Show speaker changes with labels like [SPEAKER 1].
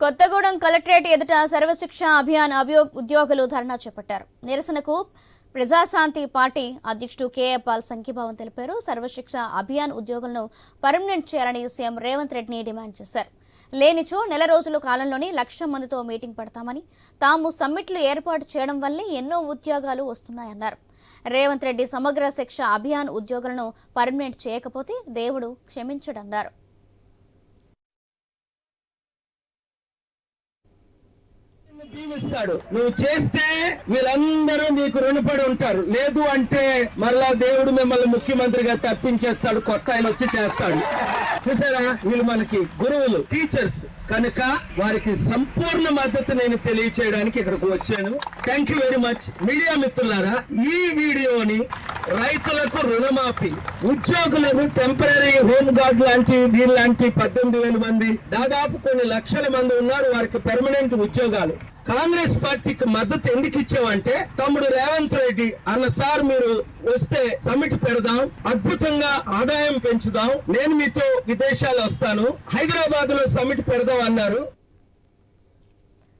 [SPEAKER 1] Kothagudem collectorate ఎదుట సర్వశిక్ష అభియాన్ అభియో ఉద్యోగులు ధర్నా చేపట్టారు. నిరసనకు ప్రజాశాంతి పార్టీ అధ్యక్షుడు కేఏ పాల్ సంఘీభావం తెలిపారు. సర్వశిక్ష అభియాన్ ఉద్యోగులను పర్మనెంట్ చేయాలని సీఎం రేవంత్ రెడ్డిని డిమాండ్ చేశారు. లేనిచో నెల రోజుల కాలంలోనే లక్ష మందితో మీటింగ్ పెడతామని తాము సమ్మిట్లు ఏర్పాటు చేయడం వల్లే ఎన్నో ఉద్యోగాలు వస్తున్నాయన్నారు. రేవంత్ రెడ్డి సమగ్ర శిక్ష అభియాన్ ఉద్యోగులను పర్మనెంట్ చేయకపోతే దేవుడు క్షమించడన్నారు.
[SPEAKER 2] చూస్తాడు. నువ్వు చేస్తే వీళ్ళందరూ నీకు రుణపడి ఉంటారు. లేదు అంటే మరలా దేవుడు మిమ్మల్ని ముఖ్యమంత్రిగా తప్పించేస్తాడు కొత్త ఆయన వచ్చి చేస్తాడు. చూసారా? వీళ్ళు మనకి గురువులు టీచర్స్ కనుక వారికి సంపూర్ణ మద్దతు నేను తెలియచేయడానికి ఇక్కడికి వచ్చాను. Thank you very much media మిత్రులారా ఈ వీడియోని రైతులకు రుణమాఫీ ఉద్యోగులకు టెంపరీ హోమ్ గార్డ్ లాంటి దీని లాంటి పద్దెనిమిది వేల మంది దాదాపు కొన్ని లక్షల మంది ఉన్నారు వారికి పెర్మనెంట్ ఉద్యోగాలు. కాంగ్రెస్ పార్టీకి మద్దతు ఎందుకు ఇచ్చామంటే తమ్ముడు రేవంత్ రెడ్డి అన్న సార్ మీరు వస్తే సమిట్ పెడదాం అద్భుతంగా ఆదాయం పెంచుదాం నేను మీతో విదేశాలు వస్తాను హైదరాబాద్లో సమిట్ పెడదాం అన్నారు.